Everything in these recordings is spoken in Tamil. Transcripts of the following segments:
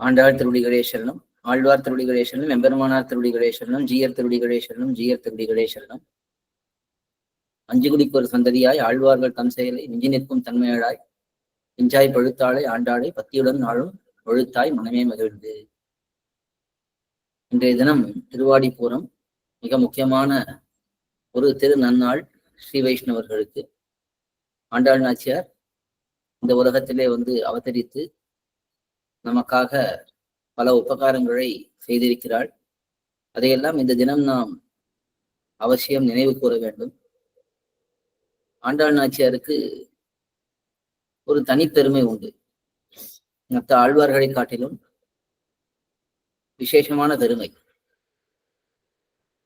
ஆண்டாள் திருடிகளே சரணம் ஆழ்வார் திருடிகளே சரணம் எம்பெருமானார் திருடிகளே சரணம் ஜீயர் திருடிகளே சரணம் ஜீயர் திருடிகளே சரணம் அஞ்சு குடிக்கு ஒரு சந்ததியாய் ஆழ்வார்கள் தம் செயலை நெஞ்சு நிற்கும் தன்மையழாய் நெஞ்சாய் பழுத்தாளை ஆண்டாளை பத்தியுடன் நாளும் பழுத்தாய் மனமே மகிழ்ந்து. இன்றைய தினம் திருவாடிபுரம் மிக முக்கியமான ஒரு திரு நன்னாள் ஸ்ரீ வைஷ்ணவர்களுக்கு. ஆண்டாள் நாச்சியார் இந்த உலகத்திலே வந்து அவதரித்து நமக்காக பல உபகாரங்களை செய்திருக்கிறாள். அதையெல்லாம் இந்த தினம் நாம் அவசியம் நினைவு கூற வேண்டும். ஆண்டாள் நாச்சியாருக்கு ஒரு தனிப்பெருமை உண்டு. மற்ற ஆழ்வார்களை காட்டிலும் விசேஷமான பெருமை.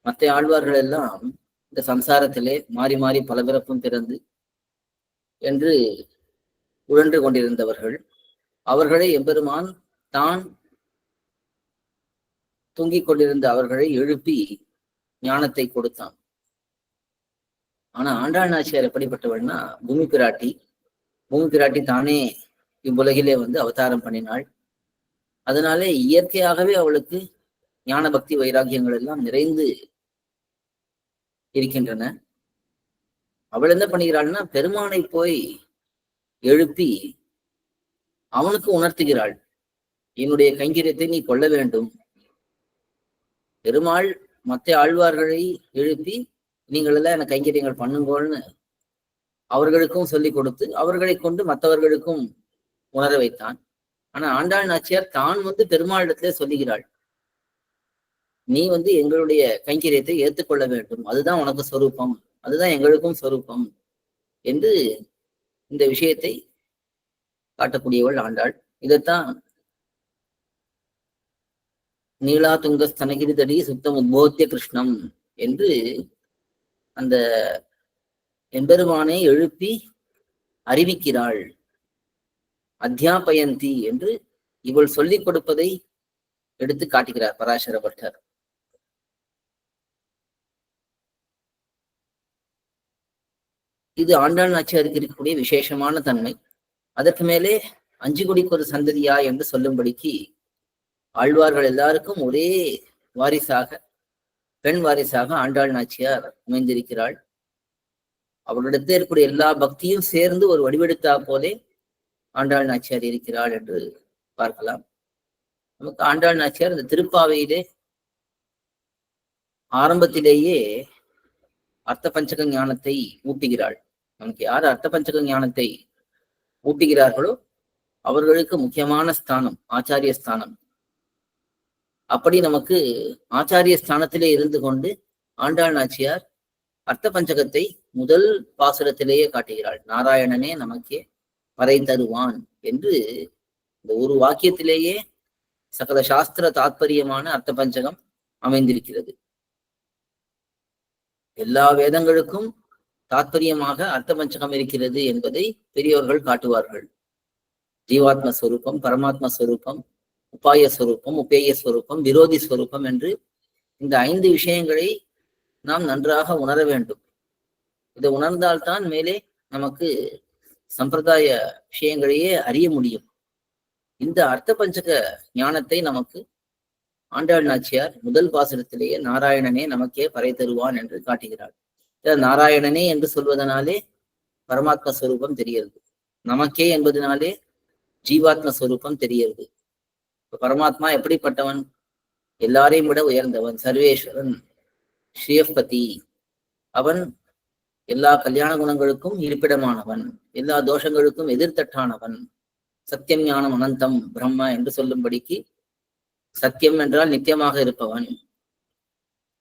மற்ற ஆழ்வார்கள் எல்லாம் இந்த சம்சாரத்திலே மாறி மாறி பல பிறப்பும் பிறந்து என்று உழன்று கொண்டிருந்தவர்கள். அவர்களை எம்பெருமான் தான் தூங்கிக் கொண்டிருந்த அவர்களை எழுப்பி ஞானத்தை கொடுத்தான். ஆனா ஆண்டாள் நாச்சியார் எப்படிப்பட்டவள்னா பூமி பிராட்டி பூமி பிராட்டி தானே இவ்வுலகிலே வந்து அவதாரம் பண்ணினாள். அதனாலே இயற்கையாகவே அவளுக்கு ஞான பக்தி வைராக்கியங்கள் எல்லாம் நிறைந்து இருக்கின்றன. அவள் என்ன பண்ணுகிறாள்னா பெருமானை போய் எழுப்பி அவனுக்கு உணர்த்துகிறாள். என்னுடைய கைங்கரியத்தை நீ கொள்ள வேண்டும். பெருமாள் மற்ற ஆழ்வார்களை எழுப்பி நீங்கள் எல்லாம் எனக்கு கைங்கரியங்கள் பண்ணுங்கள்னு அவர்களுக்கும் சொல்லிக் கொடுத்து அவர்களை கொண்டு மற்றவர்களுக்கும் உணர வைத்தான். ஆனா ஆண்டாள் நாச்சியார் தான் வந்து பெருமாளிடத்திலே சொல்லுகிறாள். நீ வந்து எங்களுடைய கைங்கரியத்தை ஏற்றுக்கொள்ள வேண்டும். அதுதான் உனக்கு சொரூபம். அதுதான் எங்களுக்கும் சொரூபம். என்று இந்த விஷயத்தை காட்டக்கூடியவள் ஆண்டாள். இதைத்தான் நீலா துங்க ஸ்தனகிரிதடி சுத்தம் உத்போத்திய கிருஷ்ணம் என்று அந்த எம்பெருமானை எழுப்பி அறிவிக்கிறாள். அத்தியாபயந்தி என்று இவள் சொல்லிக் கொடுப்பதை எடுத்து காட்டுகிறார் பராசர பட்டர் இது ஆண்டாள் நாச்சியாருக்கு இருக்கக்கூடிய விசேஷமான தன்மை. அதற்கு மேலே அஞ்சு குடிக்கு ஒரு சந்ததியா என்று சொல்லும்படிக்கு ஆழ்வார்கள் எல்லாருக்கும் ஒரே வாரிசாக பெண் வாரிசாக ஆண்டாள் நாச்சியார் அமைந்திருக்கிறாள். அவளிடத்தில் இருக்கக்கூடிய எல்லா பக்தியும் சேர்ந்து ஒரு வடிவெடுத்தா போலே ஆண்டாள் நாச்சியார் இருக்கிறாள் என்று பார்க்கலாம். நமக்கு ஆண்டாள் நாச்சியார் இந்த திருப்பாவையிலே ஆரம்பத்திலேயே அர்த்த பஞ்சக ஞானத்தை ஊட்டுகிறாள். நமக்கு யார் அர்த்த பஞ்சக ஞானத்தை ஊட்டுகிறார்களோ அவர்களுக்கு முக்கியமான ஸ்தானம் ஆச்சாரிய ஸ்தானம். அப்படி நமக்கு ஆச்சாரிய ஸ்தானத்திலே இருந்து கொண்டு ஆண்டாள் நாச்சியார் அர்த்த பஞ்சகத்தை முதல் பாசுரத்திலேயே காட்டுகிறாள். நாராயணனே நமக்கே பறை தருவான் என்று இந்த ஒரு வாக்கியத்திலேயே சகல சாஸ்திர தாத்பரியமான அர்த்த பஞ்சகம் அமைந்திருக்கிறது. எல்லா வேதங்களுக்கும் தாத்பரியமாக அர்த்த பஞ்சகம் இருக்கிறது என்பதை பெரியவர்கள் காட்டுவார்கள். ஜீவாத்ம ஸ்வரூபம் பரமாத்ம ஸ்வரூபம் உபாய ஸ்வரூபம் உபேய ஸ்வரூபம் விரோதி ஸ்வரூபம் என்று இந்த ஐந்து விஷயங்களை நாம் நன்றாக உணர வேண்டும். இதை உணர்ந்தால்தான் மேலே நமக்கு சம்பிரதாய விஷயங்களையே அறிய முடியும். இந்த அர்த்த பஞ்சக ஞானத்தை நமக்கு ஆண்டாள் நாச்சியார் முதல் பாசனத்திலேயே நாராயணனே நமக்கே பறை தருவான் என்று காட்டுகிறாள் நாராயணனே என்று சொல்வதனாலே பரமாத்ம ஸ்வரூபம் தெரியிறது நமக்கே என்பதனாலே ஜீவாத்ம ஸ்வரூபம் தெரியிறது பரமாத்மா எப்படிப்பட்டவன்? எல்லாரையும் விட உயர்ந்தவன் சர்வேஸ்வரன் ஸ்ரீயபதி அவன் எல்லா கல்யாண குணங்களுக்கும் இருப்பிடமானவன் எல்லா தோஷங்களுக்கும் எதிர்த்தட்டானவன். சத்தியம் ஞானம் அனந்தம் பிரம்ம என்று சொல்லும்படிக்கு சத்தியம் என்றால் நித்தியமாக இருப்பவன்.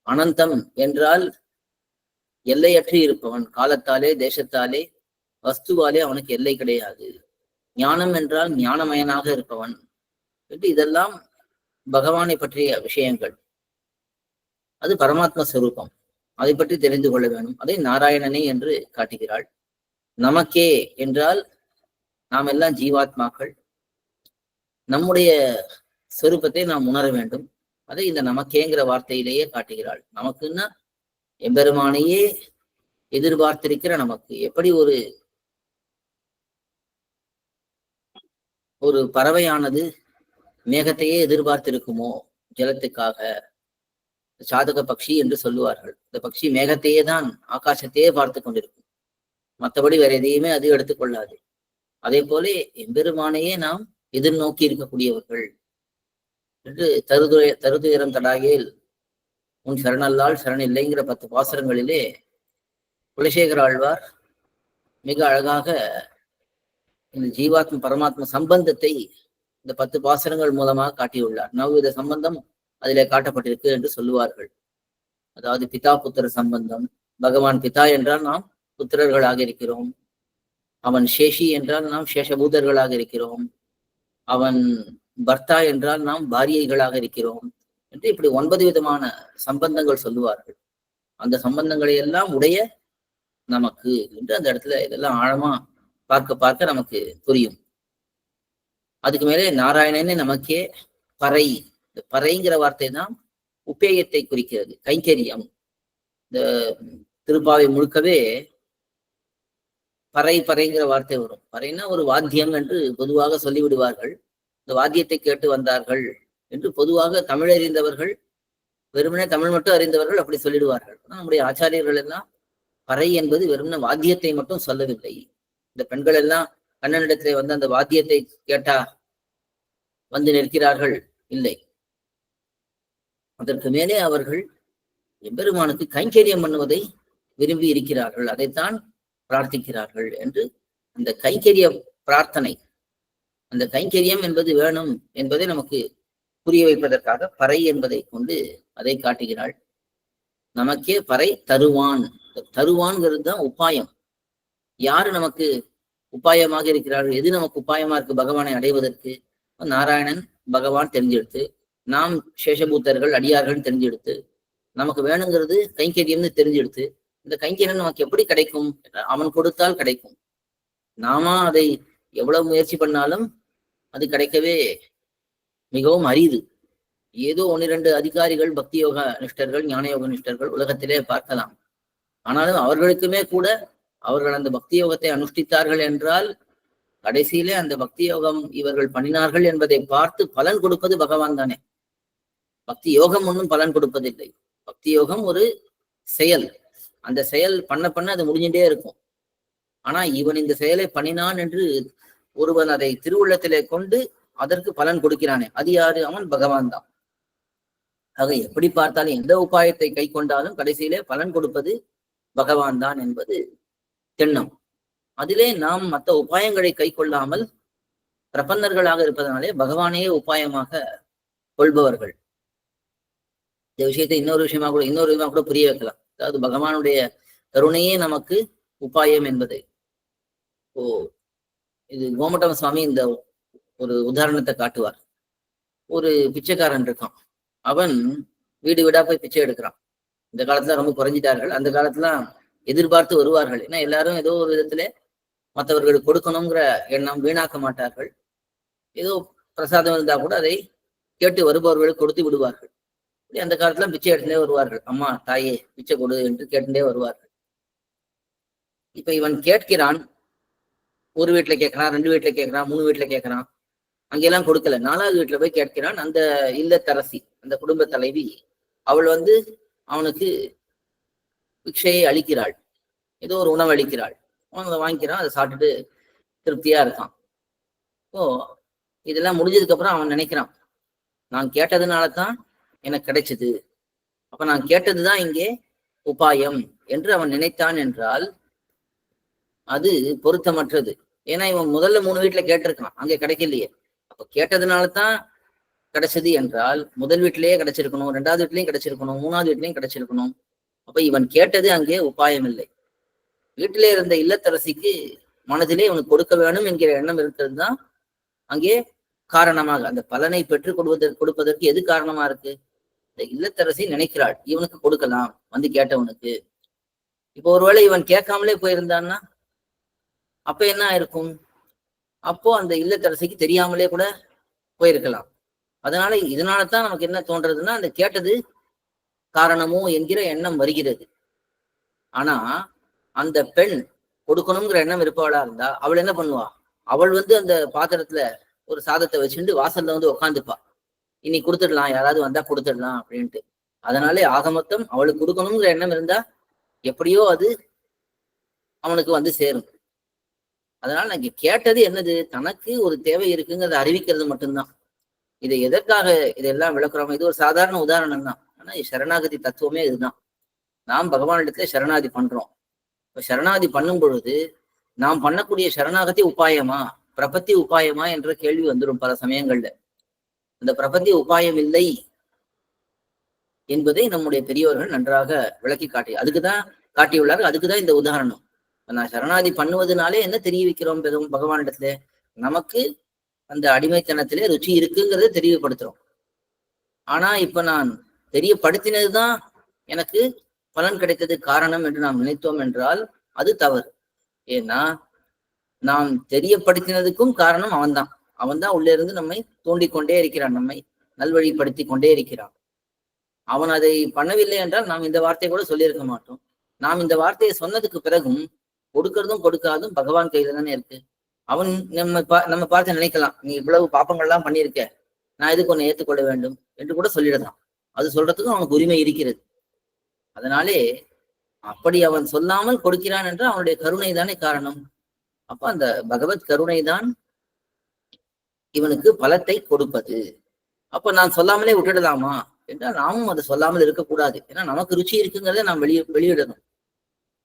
அனந்தம் என்றால் எல்லையற்றி இருப்பவன். காலத்தாலே தேசத்தாலே வஸ்துவாலே அவனுக்கு எல்லை கிடையாது. ஞானம் என்றால் ஞானமயனாக இருப்பவன். என்று இதெல்லாம் பகவானை பற்றிய விஷயங்கள். அது பரமாத்ம ஸ்வரூபம் அதை பற்றி தெரிந்து கொள்ள வேண்டும். அதை நாராயணனே என்று காட்டுகிறாள். நமக்கே என்றால் நாம் எல்லாம் ஜீவாத்மாக்கள். நம்முடைய சொரூபத்தை நாம் உணர வேண்டும். அதை இந்த நமக்கேங்கிற வார்த்தையிலேயே காட்டுகிறாள். நமக்குன்னா எம்பெருமானையே எதிர்பார்த்திருக்கிற நமக்கு. எப்படி ஒரு ஒரு பறவையானது மேகத்தையே எதிர்பார்த்திருக்குமோ ஜலத்துக்காக? சாதக பக்ஷி என்று சொல்லுவார்கள். இந்த பக்ஷி மேகத்தையே தான் ஆகாசத்தையே பார்த்து கொண்டிருக்கும். மற்றபடி வேற எதையுமே அது எடுத்துக்கொள்ளாது அதே போல எம்பெருமானையே நாம் எதிர்நோக்கி இருக்கக்கூடியவர்கள். என்று தருதுய தருதுயரம் தடாகேல் உன் சரணல்லால் சரண் இல்லைங்கிற பத்து பாசுரங்களிலே குலசேகர ஆழ்வார் மிக அழகாக இந்த ஜீவாத்ம பரமாத்ம சம்பந்தத்தை இந்த பத்து பாசனங்கள் மூலமாக காட்டியுள்ளார். நவ்வித சம்பந்தம் அதிலே காட்டப்பட்டிருக்கு என்று சொல்லுவார்கள். அதாவது பிதா புத்திர சம்பந்தம். பகவான் பிதா என்றால் நாம் புத்திரர்களாக இருக்கிறோம். அவன் சேஷி என்றால் நாம் சேஷபூதர்களாக இருக்கிறோம். அவன் பர்த்தா என்றால் நாம் பாரியைகளாக இருக்கிறோம். என்று இப்படி ஒன்பது விதமான சம்பந்தங்கள் சொல்லுவார்கள். அந்த சம்பந்தங்களை எல்லாம் உடைய நமக்கு என்று அந்த இடத்துல இதெல்லாம் ஆழமா பார்க்க பார்க்க நமக்கு புரியும். அதுக்கு மேலே நாராயணன்னு நமக்கே பறை இந்த பறைங்கிற வார்த்தை தான் உப்பேயத்தை குறிக்கிறது கைங்கரியம். இந்த திருப்பாவை முழுக்கவே பறை பறைங்கிற வார்த்தை வரும். பறைன்னா ஒரு வாத்தியம் என்று பொதுவாக சொல்லிவிடுவார்கள். இந்த வாத்தியத்தை கேட்டு வந்தார்கள். என்று பொதுவாக தமிழ் அறிந்தவர்கள் வெறுமனே தமிழ் மட்டும் அறிந்தவர்கள் அப்படி சொல்லிடுவார்கள். ஆனால் நம்முடைய ஆச்சாரியர்கள் எல்லாம் பறை என்பது வெறுமனே வாத்தியத்தை மட்டும் சொல்லவில்லை. இந்த பெண்கள் எல்லாம் கண்ணனிடத்திலே வந்து அந்த வாத்தியத்தை கேட்டா வந்து நிற்கிறார்கள்? இல்லை. அதற்கு மேலே அவர்கள் எம்பெருமானுக்கு கைங்கரியம் பண்ணுவதை விரும்பி இருக்கிறார்கள். அதைத்தான் பிரார்த்திக்கிறார்கள் என்று அந்த கைங்கரிய பிரார்த்தனை அந்த கைங்கரியம் என்பது வேணும் என்பதை நமக்கு புரிய வைப்பதற்காக பறை என்பதை கொண்டு அதை காட்டுகிறாள். நமக்கே பறை தருவான். தருவான்ங்கிறது தான் உபாயம். யாரு நமக்கு உபாயமாக இருக்கிறார்கள்? எது நமக்கு உபாயமா இருக்கு? பகவானை அடைவதற்கு. நாராயணன் பகவான் தெரிஞ்செடுத்து நாம் சேஷபூத்தர்கள் அடியார்கள் தெரிஞ்செடுத்து நமக்கு வேணுங்கிறது கைங்கரியம்னு தெரிஞ்செடுத்து இந்த கைங்கரியம் நமக்கு எப்படி கிடைக்கும்? அவன் கொடுத்தால் கிடைக்கும். நாம அதை எவ்வளவு முயற்சி பண்ணாலும் அது கிடைக்கவே மிகவும் அரிது. ஏதோ ஒன்னிரண்டு அதிகாரிகள் பக்தி யோக நிஷ்டர்கள் ஞான யோக நிஷ்டர்கள் உலகத்திலே பார்க்கலாம். ஆனாலும் அவர்களுக்குமே கூட அவர்கள் அந்த பக்தி யோகத்தை அனுஷ்டித்தார்கள் என்றால் கடைசியிலே அந்த பக்தி யோகம் இவர்கள் பண்ணினார்கள் என்பதை பார்த்து பலன் கொடுப்பது பகவான் தானே. பக்தி யோகம் ஒன்றும் பலன் கொடுப்பதில்லை. பக்தி யோகம் ஒரு செயல். அந்த செயல் பண்ண பண்ண அது முடிஞ்சுட்டே இருக்கும். ஆனா இவன் இந்த செயலை பண்ணினான் என்று ஒருவன் அதை திருவுள்ளத்திலே கொண்டு அதற்கு பலன் கொடுக்கிறானே. அது யாரு? அவன் பகவான் தான். ஆக எப்படி பார்த்தாலும் எந்த உபாயத்தை கை கொண்டாலும் கடைசியிலே பலன் கொடுப்பது பகவான் தான் என்பது திண்ணம் அதிலே நாம் மற்ற உபாயங்களை கை கொள்ளாமல் பிரபந்தர்களாக இருப்பதனாலே பகவானையே உபாயமாக கொள்பவர்கள். இந்த விஷயத்தை இன்னொரு விஷயமா கூட இன்னொரு விதமா கூட புரிய வைக்கலாம். அதாவது பகவானுடைய கருணையே நமக்கு உபாயம் என்பது. ஓ இது கோமட்டம் சுவாமி இந்த ஒரு உதாரணத்தை காட்டுவார். ஒரு பிச்சைக்காரன் இருக்கான். அவன் வீடு வீடா போய் பிச்சை எடுக்கிறான். இந்த காலத்துல ரொம்ப குறைஞ்சிட்டார்கள். அந்த காலத்துல எதிர்பார்த்து வருவார்கள். ஏன்னா எல்லாரும் ஏதோ ஒரு விதத்துல மற்றவர்களுக்கு கொடுக்கணுங்கிற எண்ணம் வீணாக்க மாட்டார்கள். ஏதோ பிரசாதம் இருந்தா கூட அதை கேட்டு வருபவர்களுக்கு கொடுத்து விடுவார்கள். அந்த காலத்துல பிச்சை எடுத்துட்டே வருவார்கள். அம்மா தாயே பிச்சை கொடு என்று கேட்டுட்டே வருவார்கள். இப்ப இவன் கேட்கிறான். ஒரு வீட்டுல கேட்கறான் ரெண்டு வீட்டுல கேட்கறான் மூணு வீட்டுல கேட்கறான். அங்கெல்லாம் கொடுக்கல. நாலாவது வீட்டுல போய் கேட்கிறான் அந்த இல்லத்தரசி அந்த குடும்ப தலைவி அவள் வந்து அவனுக்கு பிக்ஷையை அளிக்கிறாள். ஏதோ ஒரு உணவு அளிக்கிறாள். அவன் அதை வாங்கிக்கிறான் அதை சாப்பிட்டுட்டு திருப்தியா இருக்கான். ஓ இதெல்லாம் முடிஞ்சதுக்கு அப்புறம் அவன் நினைக்கிறான் நான் கேட்டதுனால தான் எனக்கு கிடைச்சது. அப்ப நான் கேட்டதுதான் இங்கே உபாயம் என்று அவன் நினைத்தான் என்றால் அது பொருத்தமற்றது. ஏன்னா இவன் முதல்ல மூணு வீட்டுல கேட்டிருக்கான் அங்கே கிடைக்கலையே. அப்ப கேட்டதுனால தான் கிடைச்சது என்றால் முதல் வீட்டிலேயே கிடைச்சிருக்கணும் ரெண்டாவது வீட்லயும் கிடைச்சிருக்கணும் மூணாவது வீட்லயும் கிடைச்சிருக்கணும். அப்ப இவன் கேட்டது அங்கே உபாயம் இல்லை வீட்டிலே இருந்த இல்லத்தரசிக்கு மனதிலே இவனுக்கு கொடுக்க வேணும் என்கிற எண்ணம் இருக்கிறது தான் அங்கே காரணமாக. அந்த பலனை பெற்றுக் கொடுவதற்கு கொடுப்பதற்கு எது காரணமா இருக்கு? இந்த இல்லத்தரசி நினைக்கிறாள் இவனுக்கு கொடுக்கலாம் வந்து கேட்டவனுக்கு. இப்போ ஒருவேளை இவன் கேட்காமலே போயிருந்தான்னா அப்ப என்ன ஆயிருக்கும்? அப்போ அந்த இல்லத்தரசிக்கு தெரியாமலே கூட போயிருக்கலாம். அதனால இதனால தான் நமக்கு என்ன தோன்றதுன்னா அந்த கேட்டது காரணமோ என்கிற எண்ணம் வருகிறது. ஆனா அந்த பெண் கொடுக்கணுங்கிற எண்ணம் இருப்பவளா இருந்தா அவள் என்ன பண்ணுவா? அவள் வந்து அந்த பாத்திரத்துல ஒரு சாதத்தை வச்சுட்டு வாசல்ல வந்து உக்காந்துப்பா. இனி கொடுத்துடலாம் யாராவது வந்தா கொடுத்துடலாம் அப்படின்ட்டு. அதனாலே ஆக மொத்தம் அவளுக்கு கொடுக்கணுங்கிற எண்ணம் இருந்தா எப்படியோ அது அவனுக்கு வந்து சேரும். அதனால நான் இங்க கேட்டது என்னது? தனக்கு ஒரு தேவை இருக்குங்கிறத அறிவிக்கிறது மட்டும்தான். இதை எதற்காக இதெல்லாம் விளக்குறோம்? இது ஒரு சாதாரண உதாரணம் தான். ஆனா சரணாகதி தத்துவமே இதுதான். நாம் பகவானிடத்துல சரணாதி பண்றோம். இப்ப சரணாதி பண்ணும் பொழுது நாம் பண்ணக்கூடிய சரணாகதி உபாயமா? பிரபத்தி உபாயமா என்ற கேள்வி வந்துடும் பல சமயங்கள்ல. அந்த பிரபத்தி உபாயம் இல்லை என்பதை நம்முடைய பெரியவர்கள் நன்றாக விளக்கி காட்டி அதுக்குதான் காட்டியுள்ளார்கள். அதுக்குதான் இந்த உதாரணம். நான் சரணாதி பண்ணுவதனாலே என்ன தெரிய வைக்கிறோம் பகவானிடத்துல? நமக்கு அந்த அடிமைத்தனத்திலே ருச்சி இருக்குங்கிறத தெரியப்படுத்துறோம். ஆனா இப்ப நான் தெரியப்படுத்தினதுதான் எனக்கு பலன் கிடைத்தது காரணம் என்று நாம் நினைத்தோம் என்றால் அது தவறு. ஏன்னா நாம் தெரியப்படுத்தினதுக்கும் காரணம் அவன்தான். அவன்தான் உள்ளே இருந்து நம்மை தூண்டிக்கொண்டே இருக்கிறான் நம்மை நல்வழிப்படுத்தி கொண்டே இருக்கிறான். அவன் அதை பண்ணவில்லை என்றால் நாம் இந்த வார்த்தையை கூட சொல்லியிருக்க மாட்டோம். நாம் இந்த வார்த்தையை சொன்னதுக்கு பிறகும் கொடுக்கறதும் கொடுக்காதும் பகவான் கையில தானே இருக்கு. அவன் நம்ம பா நம்ம பார்த்து நினைக்கலாம் நீ இவ்வளவு பாப்பங்கள்லாம் பண்ணியிருக்க நான் எதுக்கு ஒன்னு ஏத்துக்கொள்ள வேண்டும் என்று கூட சொல்லிடலாம். அது சொல்றதுக்கும் அவனுக்கு உரிமை இருக்கிறது. அதனாலே அப்படி அவன் சொல்லாமல் கொடுக்கிறான் என்று அவனுடைய கருணை தானே காரணம். அப்ப அந்த பகவத் கருணை தான் இவனுக்கு பலத்தை கொடுப்பது. அப்ப நான் சொல்லாமலே விட்டுடலாமா? என்றால் நாமும் அதை சொல்லாமல் இருக்கக்கூடாது. ஏன்னா நமக்கு ருச்சி இருக்குங்கிறத நாம் வெளியே வெளியிடணும்.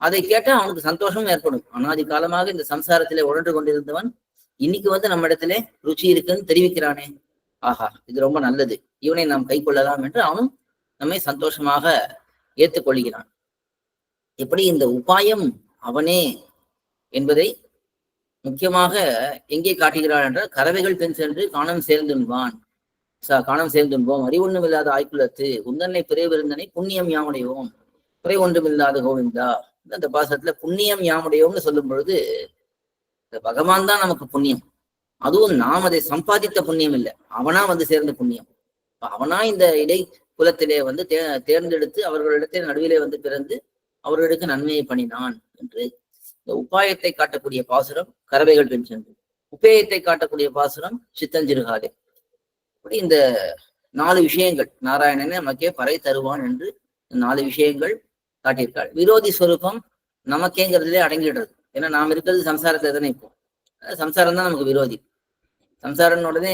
அதை கேட்டால் அவனுக்கு சந்தோஷமும் ஏற்படும். அனாதி காலமாக இந்த சம்சாரத்திலே உழன்று கொண்டிருந்தவன் இன்னைக்கு வந்து நம்ம இடத்துல ருச்சி இருக்குன்னு தெரிவிக்கிறானே. ஆஹா இது ரொம்ப நல்லது. இவனை நாம் கை கொள்ளலாம் என்று அவனும் நம்மை சந்தோஷமாக ஏற்றுக்கொள்கிறான் எப்படி இந்த உபாயம் அவனே என்பதை முக்கியமாக எங்கே காட்டுகிறான் என்றால் கறவைகள் பெண் சென்று காணம் சேர்ந்துன்பான் காணம் சேர்ந்துன்போம் அறிவொன்றும் இல்லாத ஆய்குலத்து உந்தன்னை பிறவிருந்தனை புண்ணியம் யாமுடையோம். குறை ஒன்றும் இல்லாத கோவிந்தா. அந்த பாசத்துல புண்ணியம் யாமுடையோம்னு சொல்லும் பொழுது பகவான் தான் நமக்கு புண்ணியம். அதுவும் நாம் அதை சம்பாதித்த புண்ணியம் இல்லை. அவனா வந்து சேர்ந்த புண்ணியம். அவனா இந்த இடை குலத்திலே வந்து தே தேர்ந்தெடுத்து அவர்களிடத்தை நடுவிலே வந்து பிறந்து அவர்களுக்கு நன்மையை பண்ணினான் என்று இந்த உபாயத்தை காட்டக்கூடிய பாசுரம் கறவைகள் பெண் சென்று. உபேயத்தை காட்டக்கூடிய பாசுரம் சித்தஞ்சிறுகாதே. இப்படி இந்த நாலு விஷயங்கள் நாராயணனே நமக்கே பறை தருவான் என்று நாலு விஷயங்கள் காட்டியிருக்காள் விரோதி ஸ்வரூபம் நமக்கேங்கிறதுலே அடங்கிடுறது. ஏன்னா நாம் இருக்கிறது சம்சாரத்தை தானே இப்போ. சம்சாரம் தான் நமக்கு விரோதி. சம்சாரம் உடனே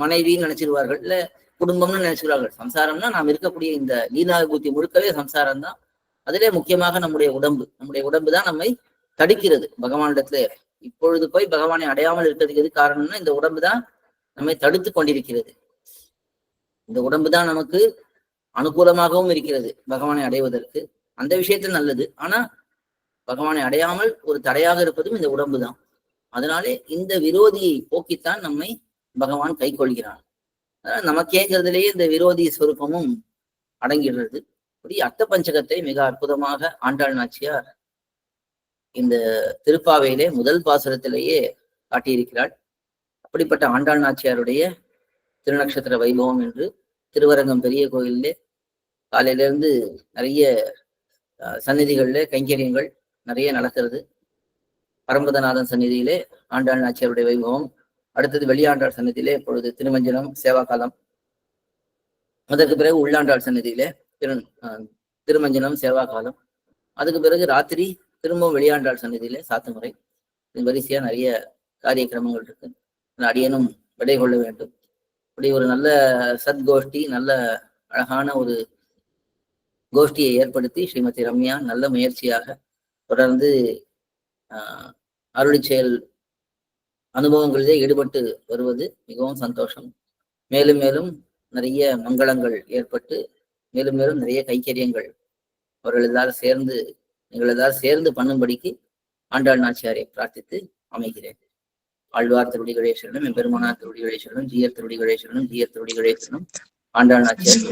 மனைவின்னு நினைச்சிருவார்கள் இல்ல குடும்பம்னு நினைச்சிருவார்கள். சம்சாரம்னா நாம் இருக்கக்கூடிய இந்த லீலாபூத்தி முழுக்கவே சம்சாரம் தான். அதிலே முக்கியமாக நம்முடைய உடம்பு. நம்முடைய உடம்பு தான் நம்மை தடுக்கிறது. பகவானிடத்துல இப்பொழுது போய் பகவானை அடையாமல் இருக்கிறதுக்கு எது காரணம்னா இந்த உடம்பு தான் நம்மை தடுத்து கொண்டிருக்கிறது. இந்த உடம்பு தான் நமக்கு அனுகூலமாகவும் இருக்கிறது பகவானை அடைவதற்கு. அந்த விஷயத்தில் நல்லது. ஆனா பகவானை அடையாமல் ஒரு தடையாக இருப்பதும் இந்த உடம்பு தான். அதனாலே இந்த விரோதியை போக்கித்தான் நம்மை பகவான் கை கொள்கிறான் நமக்கேங்கிறதுலேயே இந்த விரோதி சொருப்பமும் அடங்கிடுறது. இப்படி அத்த பஞ்சகத்தை மிக அற்புதமாக ஆண்டாள் நாச்சியார் இந்த திருப்பாவையிலே முதல் பாசுரத்திலேயே காட்டியிருக்கிறாள். அப்படிப்பட்ட ஆண்டாள் நாச்சியாருடைய திருநக்ஷத்திர வைபவம் என்று திருவரங்கம் பெரிய கோயிலே காலையிலிருந்து நிறைய சந்நிதிகளில் கைங்கரியங்கள் நிறைய நடக்கிறது. பரம்பதநாதன் சந்நிதியிலே ஆண்டாள் நாச்சியாருடைய வைபவம். அடுத்தது வெளியாண்டாள் சன்னதியிலே இப்பொழுது திருமஞ்சனம் சேவா காலம் அதற்கு பிறகு உள்ளாண்டாள் சன்னதியிலே திரு திருமஞ்சனம் சேவா காலம் அதுக்கு பிறகு ராத்திரி திரும்பவும் வெளியாண்டாள் சன்னதியிலே சாத்துமுறை வரிசையா நிறைய காரியக்கிரமங்கள் இருக்கு. அடியனும் விடை கொள்ள வேண்டும். இப்படி ஒரு நல்ல சத்கோஷ்டி நல்ல அழகான ஒரு கோஷ்டியை ஏற்படுத்தி ஸ்ரீமதி ரம்யா நல்ல முயற்சியாக தொடர்ந்து அருளி செயல் அனுபவங்களிலே ஈடுபட்டு வருவது மிகவும் சந்தோஷம். மேலும் மேலும் நிறைய மங்களங்கள் ஏற்பட்டு மேலும் மேலும் நிறைய கைக்கரியங்கள் அவர்கள் எல்லாரும் சேர்ந்து நீங்கள் எல்லாரும் சேர்ந்து பண்ணும்படிக்கு ஆண்டாள் நாச்சியாரை பிரார்த்தித்து அமைகிறேன். ஆழ்வார் திருடி கணேஸ்வரனும் எம்பெருமானார் திருடி கணேஸ்வரனும் ஜியர் திருடி கணேஸ்வரனும் ஜியர் திருடி கணேஸ்வரனும் ஆண்டாள் நாச்சியார்.